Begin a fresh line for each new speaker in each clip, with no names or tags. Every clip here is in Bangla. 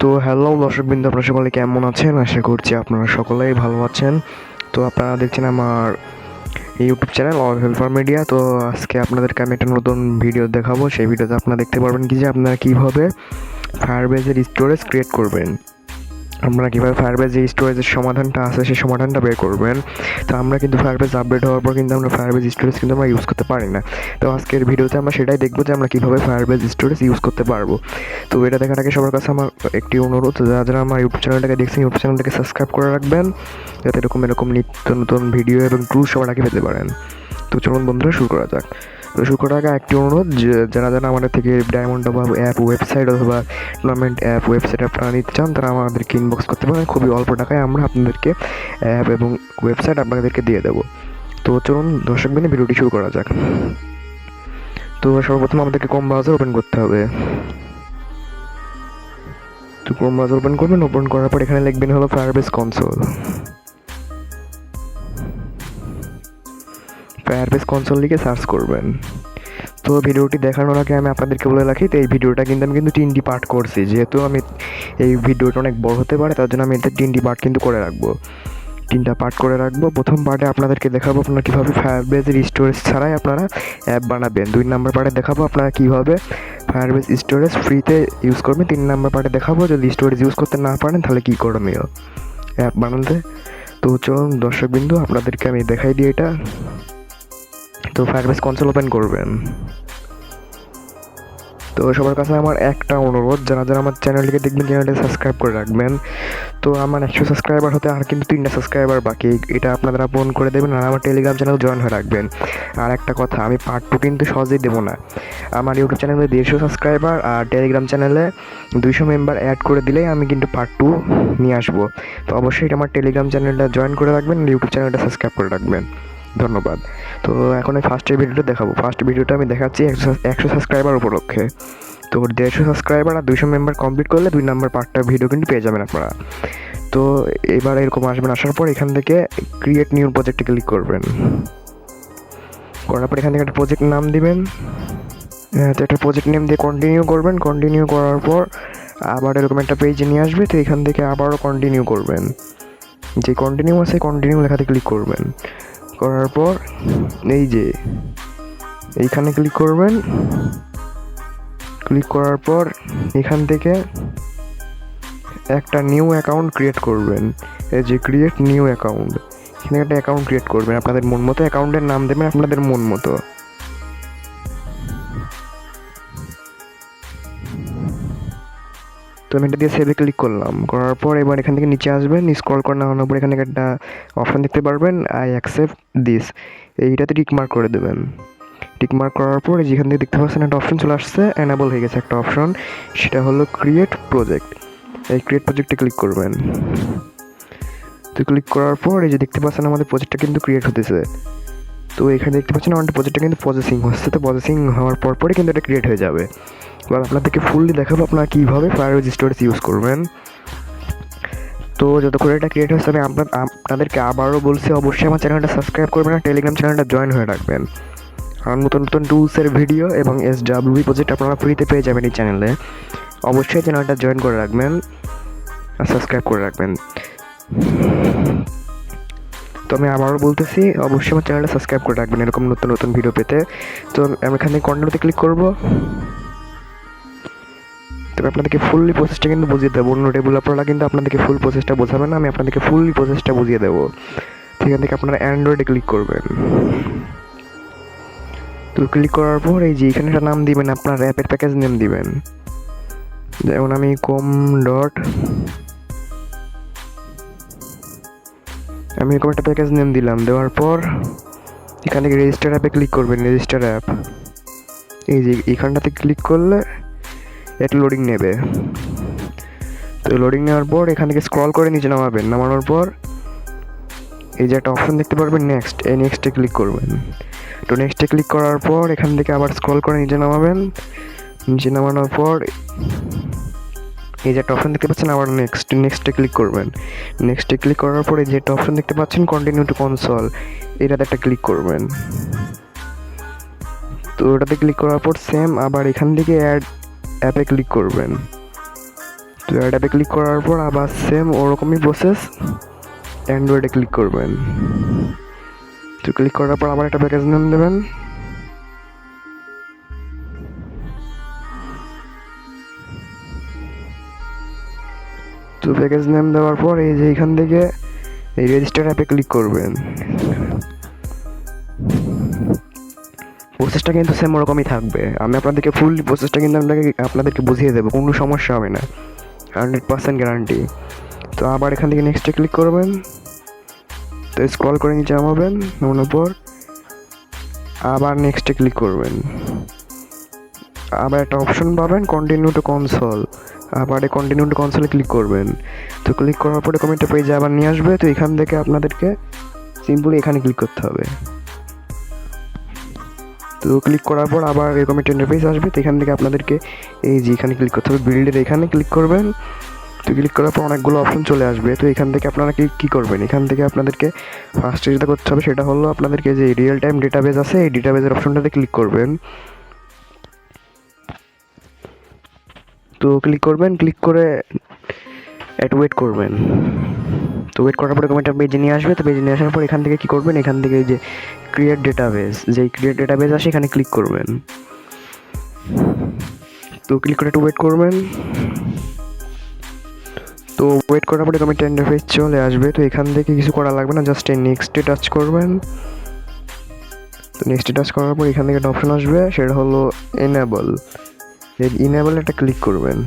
তো হ্যালো দর্শকবৃন্দ, আপনারা সকলে কেমন আছেন? আশা করছি আপনারা সকলেই ভালো আছেন। তো আপনারা দেখছেন আমার YouTube channel all helper media তো আজকে আপনাদেরকে আমি একটা নতুন ভিডিও দেখাবো। সেই ভিডিওতে আপনারা দেখতে পারবেন কি যে আপনারা কীভাবে ফায়ারবেজের স্টোরেজ ক্রিয়েট করবেন। আপনারা কীভাবে ফায়ারবেজ যে স্টোরেজের সমাধানটা আছে, সেই সমাধানটা বের করবেন। তো আমরা কিন্তু ফায়ারবেজ আপডেট হওয়ার পর কিন্তু আমরা ফায়ারবেজ স্টোরেজ কিন্তু আমরা ইউজ করতে পারি না। তো আজকের ভিডিওতে আমরা সেটাই দেখব যে আমরা কীভাবে ফায়ারবেজ স্টোরেজ ইউজ করতে পারব। তো এটা দেখার আগে সবার কাছে আমার একটি অনুরোধ যারা যারা আমার ইউটিউব চ্যানেলটাকে দেখছেন ইউটিউব চ্যানেলটাকে সাবস্ক্রাইব করে রাখবেন, যাতে এরকম এরকম নিত্য নতুন ভিডিও এবং ট্রুল সবার আগে পেতে পারেন। তো চলুন বন্ধুরা, শুরু করা যাক। তো শুরু করার আগে একটি অনুরোধ যারা যারা আমাদের থেকে ডায়মন্ড বা অ্যাপ ওয়েবসাইট অথবা টুর্নামেন্ট অ্যাপ ওয়েবসাইট আপনারা নিতে চান, তারা আমাদেরকে ইনবক্স করতে পারেন। খুবই অল্প টাকায় আমরা আপনাদেরকে অ্যাপ এবং ওয়েবসাইট আপনাদেরকে দিয়ে দেবো। তো চলুন দর্শক মিনিট ভিডিওটি শুরু করা যাক। তো সর্বপ্রথম আমাদেরকে কম ব্রাউজার ওপেন করতে হবে। তো ক্রোম ব্রাউজার ওপেন করবেন ওপেন করার পর এখানে লিখবেন হলো ফায়ারবেস কনসোল ফায়ারবেস কনসোল লিখে সার্চ করবেন। তো ভিডিওটি দেখানোর আগে আমি আপনাদেরকে বলে রাখি, তো এই ভিডিওটা কিন্তু আমি কিন্তু তিনটি পার্ট করছি। যেহেতু আমি এই ভিডিওটা অনেক বড় হতে পারে, তার জন্য আমি এতে তিনটি পার্ট কিন্তু করে রাখব। তিনটা পার্ট করে রাখব। প্রথম পার্টে আপনাদেরকে দেখাবো আপনারা কীভাবে ফায়ারবেজের স্টোরেজ ছাড়াই আপনারা অ্যাপ বানাবেন। দুই নাম্বার পার্টে দেখাবো আপনারা কীভাবে ফায়ারবেজ স্টোরেজ ফ্রিতে ইউজ করবেন। তিন নাম্বার পার্টে দেখাবো, যদি স্টোরেজ ইউজ করতে না পারেন, তাহলে কী করণীয়? অ্যাপ বানাতে। তো চলুন দর্শকবিন্দু, আপনাদেরকে আমি দেখাই দিই এটা। তো ফায়ারবেস কনসোল ওপেন করবেন। তো সবার কাছে আমার একটা অনুরোধ, যারা যারা আমার চ্যানেলটিকে দেখবেন চ্যানেলটি সাবস্ক্রাইব করে রাখবেন। তো আমার একশো সাবস্ক্রাইবার হতে আর কিন্তু তিনটা সাবস্ক্রাইবার বাকি, এটা আপনারা পূরণ করে দেবেন আর আমার টেলিগ্রাম চ্যানেল জয়েন হয়ে রাখবেন। আর একটা কথা, আমি পার্ট টু কিন্তু সহজেই দেবো না। আমার ইউটিউব চ্যানেলে দেড়শো সাবস্ক্রাইবার আর টেলিগ্রাম চ্যানেলে দুইশো মেম্বার অ্যাড করে দিলেই আমি কিন্তু পার্ট টু নিয়ে আসব। তো অবশ্যই এটা আমার টেলিগ্রাম চ্যানেলটা জয়েন করে রাখবেন ইউটিউব চ্যানেলটা সাবস্ক্রাইব করে রাখবেন। ধন্যবাদ। তো এখন এই ফার্স্টের ভিডিওটা দেখাবো। ফার্স্ট ভিডিওটা আমি দেখাচ্ছি একশো একশো সাবস্ক্রাইবার উপলক্ষে। তো দেড়শো সাবস্ক্রাইবার আর দুইশো মেম্বার কমপ্লিট করলে দুই নাম্বার পার্টটা ভিডিও কিন্তু পেয়ে যাবেন আপনারা। তো এবার এরকম আসবেন আসার পর এখান থেকে ক্রিয়েট নিউ প্রজেক্টে ক্লিক করবেন। করার পর এখান থেকে একটা প্রজেক্ট নাম দিবেন। হ্যাঁ, তো একটা প্রজেক্ট নেম দিয়ে কন্টিনিউ করবেন। কন্টিনিউ করার পর আবার এরকম একটা পেজে নিয়ে আসবে তো এখান থেকে আবারও কন্টিনিউ করবেন। যে কন্টিনিউ আছে কন্টিনিউ লেখাতে ক্লিক করবেন। করার পর, এই যে, এইখানে ক্লিক করবেন। ক্লিক করার পর, এখান থেকে একটা নিউ অ্যাকাউন্ট ক্রিয়েট করবেন। এই যে ক্রিয়েট নিউ অ্যাকাউন্ট এখানে একটা অ্যাকাউন্ট ক্রিয়েট করবেন। আপনাদের মন মতো অ্যাকাউন্টের নাম দেবেন, আপনাদের মন মতো। তো আমি এটা দিয়ে সেভে ক্লিক করলাম। করার পর এবার এখান থেকে নিচে আসবেন স্ক্রল করে নামানোর পর এখানে একটা অপশান দেখতে পারবেন আই অ্যাকসেপ্ট দিস এইটাতে টিক মার্ক করে দেবেন। টিক মার্ক করার পর যেখান থেকে দেখতে পাচ্ছেন একটা অপশন চলে আসছে অ্যানাবল হয়ে গেছে একটা অপশন সেটা হলো ক্রিয়েট প্রজেক্ট এই ক্রিয়েট প্রজেক্টে ক্লিক করবেন। তো ক্লিক করার পর এই যে দেখতে পাচ্ছেন আমাদের প্রজেক্টটা কিন্তু ক্রিয়েট হতেছে। তো এখানে দেখতে পাচ্ছেন আমাদের প্রজেক্টটা কিন্তু প্রসেসিং হচ্ছে। তো প্রসেসিং হওয়ার পর পরে কিন্তু এটা ক্রিয়েট হয়ে যাবে। এবার আপনাদেরকে ফুললি দেখাবো আপনারা কীভাবে ফায়ারওয়েজ স্টোরেজ ইউজ করবেন। তো যতক্ষণ এটা ক্রিয়েট হচ্ছে আমি আপনার, আপনাদেরকে আবারও বলছি, অবশ্যই আমার চ্যানেলটা সাবস্ক্রাইব করবেন আর টেলিগ্রাম চ্যানেলটা জয়েন হয়ে রাখবেন। আর নতুন নতুন টুলসের ভিডিও এবং এস ডাব্লিউ প্রজেক্ট আপনারা ফ্রিতে পেয়ে যাবেন এই চ্যানেলে অবশ্যই চ্যানেলটা জয়েন করে রাখবেন আর সাবস্ক্রাইব করে রাখবেন। তো আমি আবারও বলতেছি, অবশ্যই আমার চ্যানেলটা সাবস্ক্রাইব করে রাখবেন এরকম নতুন নতুন ভিডিও পেতে। তো আমি এখানে কন্টিনিউতে ক্লিক করব। তবে আপনাদেরকে ফুললি প্রসেসটা কিন্তু বুঝিয়ে দেবো। অন্য ডেভেলপাররা কিন্তু আপনাদেরকে ফুল প্রসেসটা বোঝাবে না। আমি আপনাদেরকে ফুললি প্রসেসটা বুঝিয়ে দেবো। সেখান থেকে আপনারা অ্যান্ড্রয়েডে ক্লিক করবেন। তো ক্লিক করার পর এই যে এখানে একটা নাম দিবেন, আপনার অ্যাপের প্যাকেজ নেম দিবেন। যেমন আমি কম ডট আমি এরকম একটা প্যাকেজ নেম দিলাম। দেওয়ার পর এখান থেকে রেজিস্টার অ্যাপে ক্লিক করবেন রেজিস্টার অ্যাপ এই যে এখানটাতে ক্লিক করলে এটা লোডিং নেবে। তো লোডিং নেওয়ার পর এখান থেকে স্ক্রল করে নিচে নামাবেন। নামানোর পর এই যে একটা অপশন দেখতে পারবেন নেক্সট এই নেক্সটে ক্লিক করবেন। তো নেক্সটে ক্লিক করার পর এখান থেকে আবার স্ক্রল করে নিচে নামাবেন। নিচে নামানোর পর এই যে একটা অপশন দেখতে পাচ্ছেন, আবার নেক্সট নেক্সটে ক্লিক করবেন। নেক্সটে ক্লিক করার পর এই যে একটা অপশন দেখতে পাচ্ছেন কন্টিনিউ টু কনসল এটাতে একটা ক্লিক করবেন। তো ওটাতে ক্লিক করার পর সেম আবার এখান থেকে অ্যাড অ্যাপে ক্লিক করবেন। তো অ্যাপে ক্লিক করার পর আবার সেম ওরকমই প্রসেস অ্যান্ড্রয়েডে ক্লিক করবেন। তো ক্লিক করার পর আবার একটা প্যাকেজ নেম দেবেন। তো প্যাকেজ নেম দেওয়ার পর এই যে এখান থেকে এই রেজিস্টার অ্যাপে ক্লিক করবেন। প্রসেসটা কিন্তু সেম ওরকমই থাকবে। আমি আপনাদেরকে ফুল প্রসেসটা কিন্তু আপনাকে, আপনাদেরকে বুঝিয়ে দেবো, কোনো সমস্যা হবে না। হান্ড্রেড পার্সেন্ট গ্যারান্টি তো আবার এখান থেকে নেক্সটে ক্লিক করবেন। তো স্ক্রল করে নিচে নামাবেন, নামানোর পর আবার নেক্সটে ক্লিক করবেন। আবার একটা অপশন পাবেন কন্টিনিউ টু কনসোল আবার কন্টিনিউ টু কনসোলে ক্লিক করবেন। তো ক্লিক করার পরে কমেন্টটা পেজে আবার নিয়ে আসবে। তো এখান থেকে আপনাদেরকে সিম্পলি এখানে ক্লিক করতে হবে। তো ক্লিক করার পর আবার এরকম একটা ইন্টারফেস আসবে, তো এখান থেকে আপনাদেরকে এই যে এখানে ক্লিক করতে হবে বিল্ডের এখানে ক্লিক করবেন। তো ক্লিক করার পর অনেকগুলো অপশন চলে আসবে, তো এখান থেকে আপনারা কি, কী করবেন? এখান থেকে আপনাদেরকে ফার্স্টে যেটা করতে হবে সেটা হলো আপনাদেরকে যে রিয়েল টাইম ডেটাবেস আছে, এই ডেটাবেসের অপশনটাতে ক্লিক করবেন। তো ক্লিক করবেন ক্লিক করে একটু ওয়েট করবেন। তো ওয়েট করার পরে একটা পেজে নিয়ে আসবে, তো পেজে নিয়ে আসার পর এখান থেকে কী করবেন? এখান থেকে যে ক্রিয়েট ডেটাবেস যেই ক্রিয়েট ডেটাবেস আসে এখানে ক্লিক করবেন। তো ক্লিক করে একটু ওয়েট করবেন। তো ওয়েট করার পরে একটা ইন্টারফেস চলে আসবে, তো এখান থেকে কিছু করা লাগবে না জাস্ট নেক্সটে টাচ করবেন। তো নেক্সটে টাচ করার পর এখান থেকে একটা অপশন আসবে, সেটা হলো এনেবল ইনেবল একটা ক্লিক করবেন।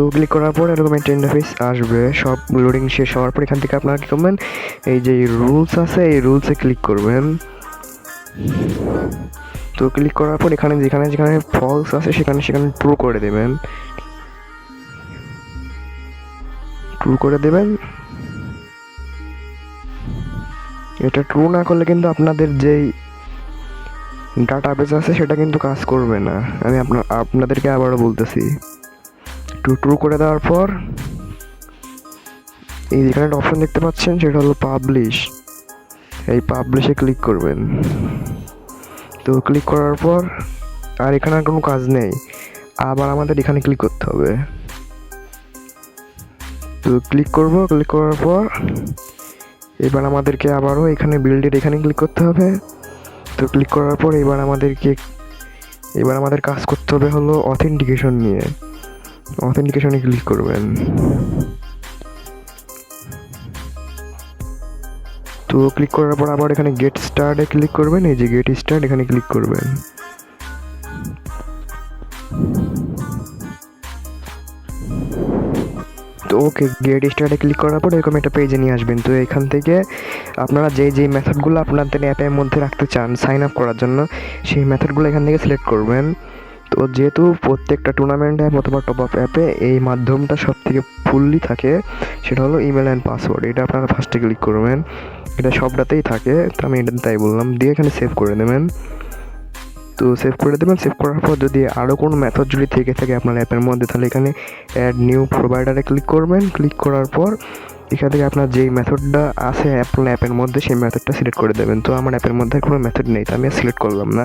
তো ক্লিক করার পর এরকম একটা ইন্টারফেস আসবে। সব লোডিং শেষ হওয়ার পর এখান থেকে আপনারা কী করবেন? এই যে রুলস আছে, এই রুলসে ক্লিক করবেন। তো ক্লিক করার পর এখানে যেখানে যেখানে ফলস আছে, সেখানে সেখানে ট্রু করে দেবেন। ট্রু করে দেবেন। এটা ট্রু না করলে কিন্তু আপনাদের যেই ডাটাবেস আছে, সেটা কিন্তু কাজ করবে না। আমি আপনাদেরকে আবারও বলতেছি। টু ট্রু করে দেওয়ার পর এই যেখানে একটা অপশন দেখতে পাচ্ছেন, সেটা হলো পাবলিশ এই পাবলিশে ক্লিক করবেন। তো ক্লিক করার পর আর এখানে আর কোনো কাজ নেই। আবার আমাদের এখানে ক্লিক করতে হবে। তো ক্লিক করব ক্লিক করার পর এবার আমাদেরকে আবারও এখানে বিল্ডের এখানে ক্লিক করতে হবে। তো ক্লিক করার পর এবার আমাদেরকে, এবার আমাদের কাজ করতে হবে হলো অথেন্টিকেশন নিয়ে। অথেন্টিকেশনে ক্লিক করবেন। তো ক্লিক করার পর আবার এখানে গেট স্টার্টে ক্লিক করবেন। এই যে গেট স্টার্ট এখানে ক্লিক করবেন। তো ওকে গেট স্টার্টে ক্লিক করার পর এরকম একটা পেজে নিয়ে আসবেন। তো এখান থেকে আপনারা যে যেই মেথডগুলো আপনাদের অ্যাপের মধ্যে রাখতে চান সাইন আপ করার জন্য, সেই মেথডগুলো এখান থেকে সিলেক্ট করবেন। তো যেহেতু প্রত্যেকটা টুর্নামেন্ট অ্যাপ অথবা টপ আপ অ্যাপে এই মাধ্যমটা সব থেকে ফুললি থাকে, সেটা হলো ইমেল অ্যান্ড পাসওয়ার্ড এটা আপনারা ফার্স্টে ক্লিক করবেন। এটা সবটাতেই থাকে, তো আমি এটা তাই বললাম। দিয়ে এখানে সেভ করে দেবেন। তো সেভ করে দেবেন। সেভ করার পর যদি আরও কোনো মেথড যদি থেকে থাকে আপনার অ্যাপের মধ্যে, তাহলে এখানে অ্যাড নিউ প্রোভাইডারে ক্লিক করবেন। ক্লিক করার পর এখান থেকে আপনার যেই মেথডটা আছে আপনার অ্যাপের মধ্যে, সেই মেথডটা সিলেক্ট করে দেবেন। তো আমার অ্যাপের মধ্যে কোনো মেথড নেই, তো আমি সিলেক্ট করলাম না।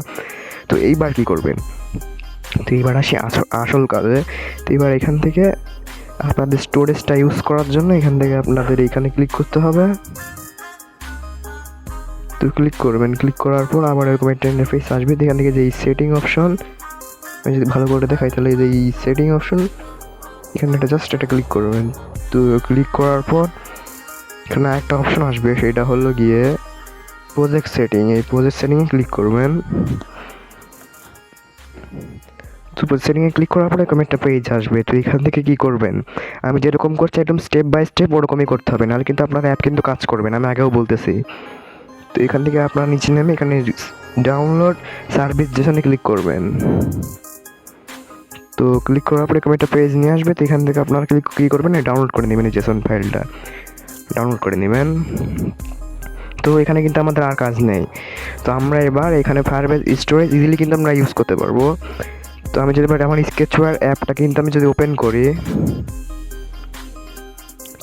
তো এইবার কী করবেন? তো এবার আসি আসল কাজে। তো এবার এখান থেকে আপনাদের স্টোরেজটা ইউজ করার জন্য এখান থেকে আপনাদের এখানে ক্লিক করতে হবে। তো ক্লিক করবেন। ক্লিক করার পর আবার এরকম একটা ইন্টারফেস আসবে। এখান থেকে যে এই সেটিং অপশন আমি যদি ভালো করে দেখাই তাহলে যে এই সেটিং অপশন এখানে একটা জাস্ট এটা ক্লিক করবেন। তো ক্লিক করার পর এখানে একটা অপশন আসবে, সেটা হলো গিয়ে প্রজেক্ট সেটিং এই প্রজেক্ট সেটিংয়ে ক্লিক করবেন। তো সেটিংয়ে ক্লিক করার পরে এরকম একটা পেজ আসবে। তো এখান থেকে কি করবেন? আমি যেরকম করছি একদম স্টেপ বাই স্টেপ ওরকমই করতে হবে। নাহলে কিন্তু আপনার অ্যাপ কিন্তু কাজ করবে না। আমি আগেও বলতেছি। তো এখান থেকে আপনার নিচে নেমে এখানে ডাউনলোড সার্ভিস যেখানে ক্লিক করবেন। তো ক্লিক করার পরে এরকম একটা পেজ নিয়ে আসবে। তো এখান থেকে আপনারা ক্লিক কী করবেন? ডাউনলোড করে নেবেন এই জেসন ফাইলটা ডাউনলোড করে নেবেন। তো এখানে কিন্তু আমাদের আর কাজ নেই। তো আমরা এবার এখানে ফায়ারবেস স্টোরেজ ইজিলি কিন্তু আমরা ইউজ করতে পারব। তো আমি যদি এবার আমার স্কেচওয়ার অ্যাপটা কিন্তু আমি যদি ওপেন করি,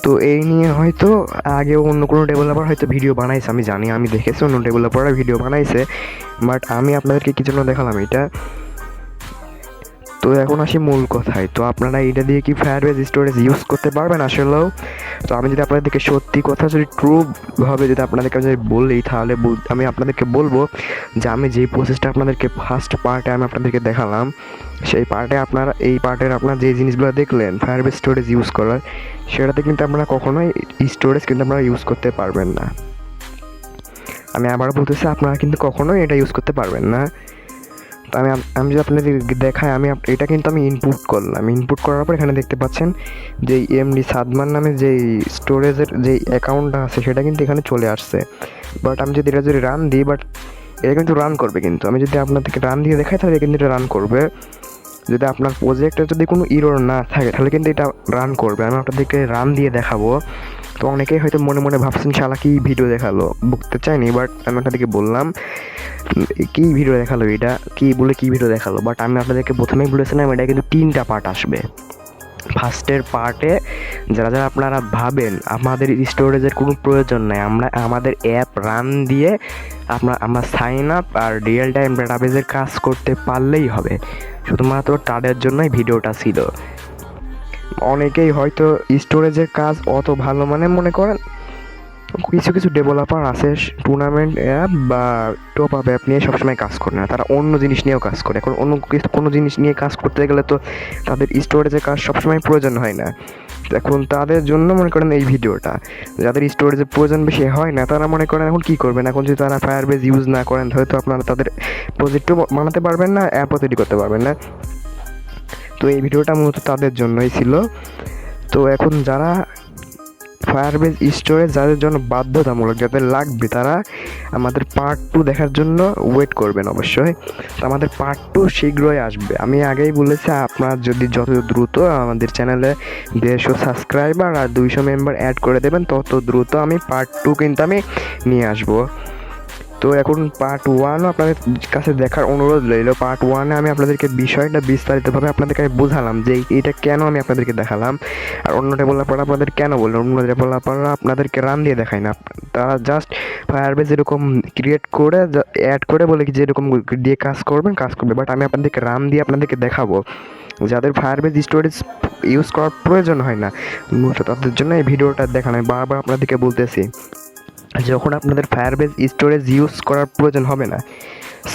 তো এই নিয়ে হয়তো আগে অন্য কোনো ডেভেলপার হয়তো ভিডিও বানাইছে, আমি জানি, আমি দেখেছি অন্য ডেভেলপাররা ভিডিও বানাইছে বাট আমি আপনাদেরকে কি জন্য দেখালাম এটা? তো এখন আসি মূল কথায়। তো আপনারা এটা দিয়ে কি ফায়ারবেজ স্টোরেজ ইউজ করতে পারবেন আসলেও? তো আমি যদি আপনাদেরকে সত্যি কথা যদি ট্রু ভাবে যদি আপনাদেরকে যদি বলি, তাহলে আমি আপনাদেরকে বলব যে আমি যে প্রসেসটা আপনাদেরকে ফার্স্ট পার্টে আমি আপনাদেরকে দেখালাম, সেই পার্টে আপনারা এই পার্টের আপনার যে জিনিসগুলো দেখলেন ফায়ারবেজ স্টোরেজ ইউজ করার, সেটাতে কিন্তু আপনারা কখনোই স্টোরেজ কিন্তু আপনারা ইউজ করতে পারবেন না। আমি আবার বলতেছি, আপনারা কিন্তু কখনোই এটা ইউজ করতে পারবেন না। আমি আমি যদি আপনাদের দেখাই, আমি এটা কিন্তু আমি ইনপুট করলাম। ইনপুট করার পর এখানে দেখতে পাচ্ছেন যে এমডি সাদমান নামে যে স্টোরেজের যে অ্যাকাউন্টটা আছে, সেটা কিন্তু এখানে চলে আসছে। বাট আমি যদি এটা যদি রান দিই বাট এটা কিন্তু রান করবে কিন্তু। আমি যদি আপনাদেরকে রান দিয়ে দেখাই, তাহলে কিন্তু এটা রান করবে। যদি আপনার প্রজেক্টে যদি কোনো ইরোর না থাকে, তাহলে কিন্তু এটা রান করবে। আমি আপনাদেরকে রান দিয়ে দেখাবো। তো অনেকেই হয়তো মনে মনে ভাবছেন, শালা, কি ভিডিও দেখাল? বুঝতে চাইনি বাট আমি আপনাদেরকে বললাম, কি ভিডিও দেখাল এটা? কি বলে কি ভিডিও দেখাল? বাট আমি আপনাদেরকে প্রথমেই বলেছিলাম এটা কিন্তু তিনটা পার্ট আসবে। ফার্স্টের পার্টে যারা যারা আপনারা ভাবেন, আমাদের স্টোরেজের কোনো প্রয়োজন নাই, আমরা আমাদের অ্যাপ রান দিয়ে আপনার আমরা সাইন আপ আর রিয়েল টাইম ডাটাবেজের কাজ করতে পারলেই হবে। শুধুমাত্র তাদের জন্যই ভিডিওটা ছিল। অনেকেই হয়তো স্টোরেজের কাজ অত ভালো মানে মনে করেন, কিছু কিছু ডেভেলপার আছে টুর্নামেন্ট অ্যাপ বা টপ আপ অ্যাপ নিয়ে সবসময় কাজ করে না, তারা অন্য জিনিস নিয়েও কাজ করে। এখন অন্য কোনো জিনিস নিয়ে কাজ করতে গেলে তো তাদের স্টোরেজের কাজ সবসময় প্রয়োজন হয় না। এখন তাদের জন্য মনে করেন এই ভিডিওটা, যাদের স্টোরেজের প্রয়োজন বেশি হয় না, তারা মনে করেন এখন কী করবেন? এখন যদি তারা ফায়ার বেজ ইউজ না করেন হয়তো আপনারা তাদের প্রজেক্টও বানাতে পারবেন না অ্যাপও তৈরি করতে পারবেন না। তো এই ভিডিওটা মূলত তাদের জন্যই ছিল। তো এখন যারা ফায়ারবেজ স্টোরেজ যাদের জন্য বাধ্যতামূলক, যাদের লাগবে তারা আমাদের পার্ট টু দেখার জন্য ওয়েট করবেন অবশ্যই। তো আমাদের পার্ট টু শীঘ্রই আসবে। আমি আগেই বলেছি, আপনার যদি যত দ্রুত আমাদের চ্যানেলে দেড়শো সাবস্ক্রাইবার আর দুইশো মেম্বার অ্যাড করে দেবেন, তত দ্রুত আমি পার্ট টু কিন্তু আমি নিয়ে আসব। তো এখন পার্ট ওয়ানও আপনাদের কাছে দেখার অনুরোধ রইল। পার্ট ওয়ানে আমি আপনাদেরকে বিষয়টা বিস্তারিতভাবে আপনাদেরকে আমি বোঝালাম যে এটা কেন আমি আপনাদেরকে দেখালাম। আর অন্য ডেভেলপার আপনাদের কেন বললেন অন্য ডেভেলপাররা আপনাদেরকে রান দিয়ে দেখায় না। তারা জাস্ট ফায়ারবেজ এরকম ক্রিয়েট করে অ্যাড করে বলে যে এরকম দিয়ে কাজ করবেন, কাজ করবে। বাট আমি আপনাদেরকে রান দিয়ে আপনাদেরকে দেখাবো। যাদের ফায়ারবেজ স্টোরেজ ইউজ করার প্রয়োজন হয় না তাদের জন্য এই ভিডিওটা দেখানো। বারবার আপনাদেরকে বলতেছি। যখন আপনাদের ফায়ারবেজ স্টোরেজ ইউজ করার প্রয়োজন হবে না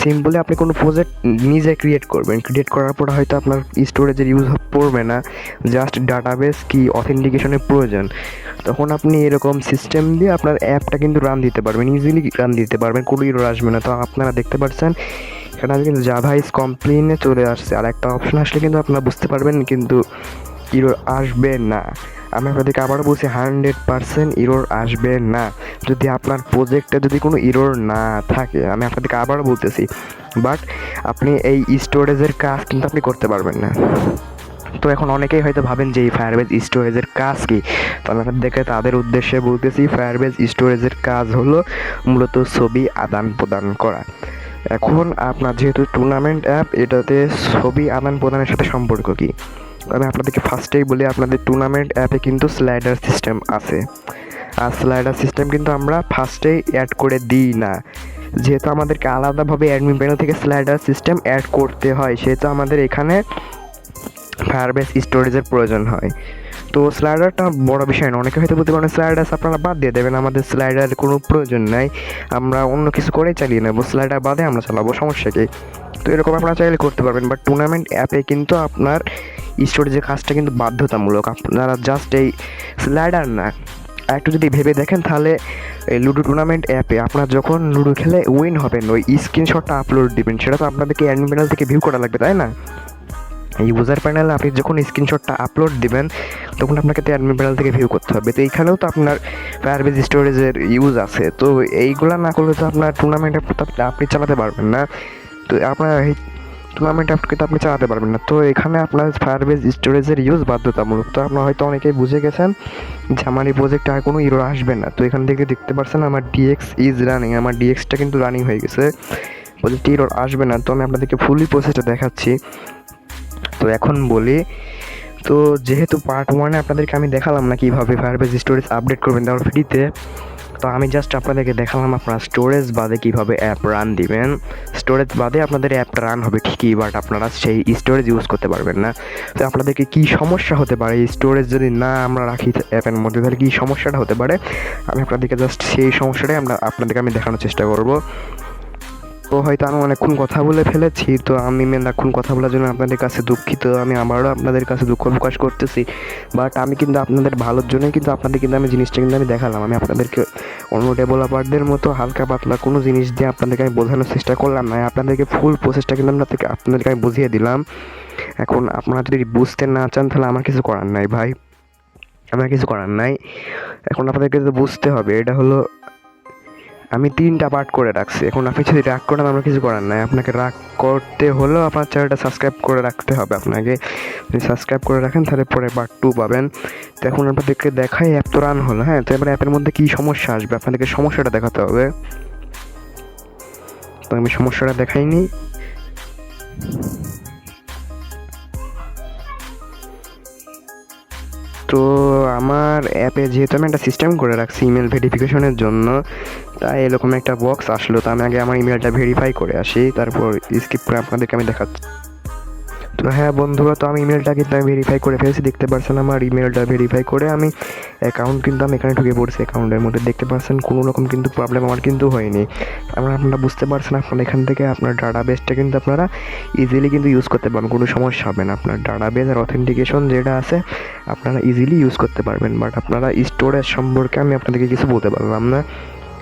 সিম্পলি আপনি কোনো প্রজেক্ট নিজে ক্রিয়েট করবেন। ক্রিয়েট করার পর হয়তো আপনার স্টোরেজের ইউজ পড়বে না জাস্ট ডাটাবেস কি অথেন্টিকেশনের প্রয়োজন। তখন আপনি এরকম সিস্টেম দিয়ে আপনার অ্যাপটা কিন্তু রান দিতে পারবেন ইজিলি রান দিতে পারবেন, কোনো ইরোর আসবে না। তো আপনারা দেখতে পাচ্ছেন, এখানে আজকে কিন্তু জাভা ইস কমপ্লেনে চলে আসছে। আর একটা অপশন আসলে কিন্তু আপনারা বুঝতে পারবেন কিন্তু ইরোর আসবে না। আমি আপনাদেরকে আবারও বলছি, হান্ড্রেড পার্সেন্ট ইরোর আসবে না। যদি আপনার প্রজেক্টে যদি কোনো ইরোর না থাকে, আমি আপনাদেরকে আবারও বলতেছি বাট আপনি এই স্টোরেজের কাজ কিন্তু আপনি করতে পারবেন না। তো এখন অনেকেই হয়তো ভাবেন যে এই ফায়ারবেজ স্টোরেজের কাজ কী? তো আমি দেখে তাদের উদ্দেশ্যে বলতেছি ফায়ারবেজ স্টোরেজের কাজ হলো মূলত ছবি আদান প্রদান করা। এখন আপনার যেহেতু টুর্নামেন্ট অ্যাপ এটাতে ছবি আদান প্রদানের সাথে সম্পর্ক কী? আমি আপনাদেরকে ফার্স্টেই বলি, আপনাদের টুর্নামেন্ট অ্যাপে কিন্তু স্লাইডার সিস্টেম আছে। আর স্লাইডার সিস্টেম কিন্তু আমরা ফার্স্টেই অ্যাড করে দিই না। যেহেতু আমাদেরকে আলাদাভাবে অ্যাডমিন প্যানেল থেকে স্লাইডার সিস্টেম অ্যাড করতে হয়, সেহেতু আমাদের এখানে ফায়ারবেস স্টোরেজের প্রয়োজন হয়। তো স্লাইডারটা বড় বিষয় না, অনেকে হয়তো বলতে পারেন স্লাইডার আপনারা বাদ দিয়ে দেবেন, আমাদের স্লাইডার কোনো প্রয়োজন নাই। আমরা অন্য কিছু করেই চালিয়ে নেব স্লাইডার বাদে আমরা চালাবো, সমস্যা কি? তো এরকম আপনারা চাইলে করতে পারবেন বাট টুর্নামেন্ট অ্যাপে কিন্তু আপনার স্টোরেজের কাজটা কিন্তু বাধ্যতামূলক। আপনারা জাস্ট এই স্লাইডার না, একটু যদি ভেবে দেখেন তাহলে এই লুডো টুর্নামেন্ট অ্যাপে আপনার যখন লুডো খেলে উইন হবেন, ওই স্ক্রিনশটটা আপলোড দিবেন, সেটা তো আপনাদেরকে অ্যাডমিন প্যানেল থেকে ভিউ করা লাগবে, তাই না? ইউজার প্যানেলে আপনি যখন স্ক্রিনশটটা আপলোড দিবেন, তখন আপনাকে তো অ্যাডমিন প্যানেল থেকে ভিউ করতে হবে। তো এইখানেও তো আপনার ফায়ারবেজ স্টোরেজের ইউজ আছে। তো এইগুলা না করলে তো আপনার টুর্নামেন্ট আপনি চালাতে পারবেন না। তো আপনার এই টুর্নামেন্ট অ্যাপকে তো আপনি চালাতে পারবেন না। তো এখানে আপনার ফায়ারবেজ স্টোরেজের ইউজ বাধ্যতামূলক। তো আপনার হয়তো অনেকেই বুঝে গেছেন যে আমার এই প্রজেক্টে আর কোনো ইরো আসবে না। তো এখান থেকে দেখতে পাচ্ছেন আমার ডিএক্স ইজ রানিং আমার ডিএক্সটা কিন্তু রানিং হয়ে গেছে। প্রজেক্টে ইরোর আসবে না। তো আমি আপনাদেরকে ফুলি প্রসেসটা দেখাচ্ছি। তো এখন বলি, তো যেহেতু পার্ট ওয়ানে আপনাদেরকে আমি দেখালাম না কীভাবে ফায়ার ফায়ারবেস স্টোরেজ আপডেট করবেন, তারপর ফ্রিতে তো আমি জাস্ট আপনাদেরকে দেখালাম আপনারা স্টোরেজ বাদে কীভাবে অ্যাপ রান দিবেন। স্টোরেজ বাদে আপনাদের অ্যাপটা রান হবে ঠিকই বাট আপনারা সেই স্টোরেজ ইউজ করতে পারবেন না। তো আপনাদেরকে কী সমস্যা হতে পারে? স্টোরেজ যদি না আমরা রাখি অ্যাপের মধ্যে, তাহলে কী সমস্যাটা হতে পারে? আমি আপনাদেরকে জাস্ট সেই সমস্যাটাই আমরা, আপনাদেরকে আমি দেখানোর চেষ্টা করব। তো হয়তো আমি অনেকক্ষণ কথা বলে ফেলেছি, তো আমি অনেকক্ষণ কথা বলার জন্য আপনাদের কাছে দুঃখিত, আমি আমারও আপনাদের কাছে দুঃখ প্রকাশ করতেছি। বাট আমি কিন্তু আপনাদের ভালোর জন্যই কিন্তু আপনাদের কিন্তু আমি জিনিসটা কিন্তু আমি দেখালাম। আমি আপনাদেরকে অন্য ডেভেলপারদের মতো হালকা পাতলা কোনো জিনিস দিয়ে আপনাদেরকে আমি বোঝানোর চেষ্টা করলাম না। আপনাদেরকে ফুল প্রসেসটা কিন্তু আপনাদেরকে আপনাদেরকে আমি বুঝিয়ে দিলাম। এখন আপনারা যদি বুঝতে না চান, তাহলে আমার কিছু করার নাই ভাই। আমার কিছু করার নাই। এখন আপনাদেরকে তো বুঝতে হবে, এটা হলো আমি তিনটা পার্ট করে রাখছি। এখন আপনি যদি রাগ করেন, আমার কিছু করার নাই। আপনাকে রাগ করতে হলেও আপনার চ্যানেলটা সাবস্ক্রাইব করে রাখতে হবে আপনাকে। যদি সাবস্ক্রাইব করে রাখেন, তাহলে পরে পার্ট টু পাবেন। তো এখন আপনাদেরকে দেখাই অ্যাপ তো রান হলো হ্যাঁ? তো এবার অ্যাপের মধ্যে কী সমস্যা আসবে? আপনাদেরকে সমস্যাটা দেখাতে হবে। তো আমি সমস্যাটা দেখাইনি তো আমার অ্যাপে যেহেতু আমি একটা সিস্টেম করে রাখছি ইমেল ভেরিফিকেশনের জন্য তাই এরকম একটা বক্স আসলো। তো আমি আগে আমার ইমেলটা ভেরিফাই করে আসি, তারপর স্কিপ করে আপনাদেরকে আমি দেখাচ্ছি। তো হ্যাঁ বন্ধুরা, তো আমি ইমেলটা কিন্তু আমি ভেরিফাই করে ফেলেছি। দেখতে পাচ্ছেন আমার ইমেলটা ভেরিফাই করে আমি অ্যাকাউন্ট কিন্তু আমি এখানে ঢুকে পড়ছি অ্যাকাউন্টের মধ্যে। দেখতে পাচ্ছেন কোনো রকম কিন্তু প্রবলেম আমার কিন্তু হয়নি। আমরা, আপনারা বুঝতে পারছেন আপনারা এখান থেকে আপনার ডাটা বেসটা কিন্তু আপনারা ইজিলি কিন্তু ইউজ করতে পারবেন, কোনো সমস্যা হবে না। আপনার ডাটা বেস আর অথেন্টিকেশন যেটা আছে, আপনারা ইজিলি ইউজ করতে পারবেন। বাট আপনারা স্টোরেজ সম্পর্কে আমি আপনাদেরকে কিছু বলতে পারলাম না।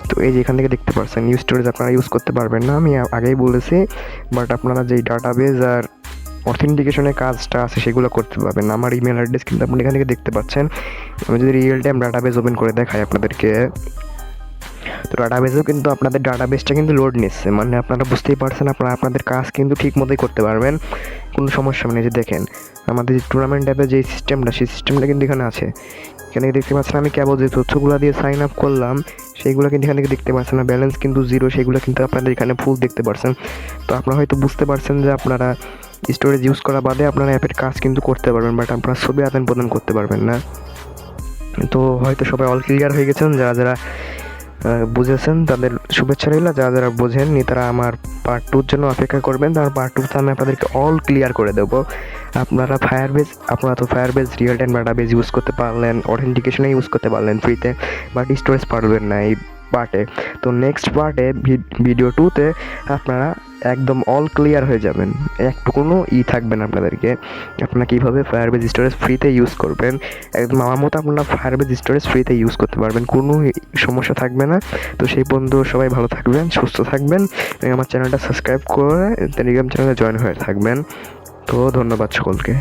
তো এই যে এখান থেকে দেখতে পারছেন নিউ স্টোরেজ আপনারা ইউজ করতে পারবেন না। আমি আগেই বলেছি বাট আপনারা যেই ডাটাবেজ আর অথেন্টিকেশনের কাজটা আছে সেগুলো করতে পারবেন। আমার ইমেল অ্যাড্রেস কিন্তু আপনি এখান থেকে দেখতে পাচ্ছেন। আমি যদি রিয়েল টাইম ডাটাবেজ ওপেন করে দেখাই আপনাদেরকে। তো ডাটাবেজেও কিন্তু আপনাদের ডাটাবেসটা কিন্তু লোড নিচ্ছে। মানে আপনারা বুঝতেই পারছেন, আপনারা আপনাদের কাজ কিন্তু ঠিক মতোই করতে পারবেন। কোনো সমস্যা নেই যে দেখেন, আমাদের যে টুর্নামেন্ট অ্যাপে যে সিস্টেমটা সেই সিস্টেমটা কিন্তু এখানে আছে। এখানে দেখতে পাচ্ছেন, আমি কেবল যে তথ্যগুলো দিয়ে সাইন আপ করলাম, সেইগুলো কিন্তু এখান দেখতে পাচ্ছেন না। ব্যালেন্স কিন্তু জিরো সেগুলো কিন্তু আপনাদের এখানে ফুল দেখতে পারছেন। তো আপনারা হয়তো বুঝতে পারছেন যে আপনারা স্টোরেজ ইউজ করা বাদে আপনারা অ্যাপের কাজ কিন্তু করতে পারবেন বাট আপনারা ছবি আদান প্রদান করতে পারবেন না। তো হয়তো সবাই অল ক্লিয়ার হয়ে গেছেন, যারা যারা বুঝেছেন? তাদের শুভেচ্ছা রইল। যারা যারা বোঝেননি, তারা আমার পার্ট টুর জন্য অপেক্ষা করবেন। তার পার্ট টুতে আমি আপনাদেরকে অল ক্লিয়ার করে দেবো। আপনারা ফায়ার বেস আপনারা তো Firebase real time database use করতে পারলেন অথেন্টিকেশনে ইউজ করতে পারলেন ফ্রিতে বাট স্টোরেজ পারবেন না এই পার্টে তো নেক্সট পার্টে ভিডিও টুতে আপনারা একদম অল ক্লিয়ার হয়ে যাবেন। একটু কোনো ই থাকবে না আপনাদেরকে। আপনারা কীভাবে ফায়ারবেজ স্টোরেজ ফ্রিতে ইউজ করবেন, একদম আমার মতো আপনারা ফায়ারবেজ স্টোরেজ ফ্রিতে ইউজ করতে পারবেন, কোনো সমস্যা থাকবে না। তো সেই বন্ধু সবাই ভালো থাকবেন, সুস্থ থাকবেন আমার চ্যানেলটা সাবস্ক্রাইব করে টেলিগ্রাম চ্যানেলে জয়েন হয়ে থাকবেন। তো ধন্যবাদ সকলকে।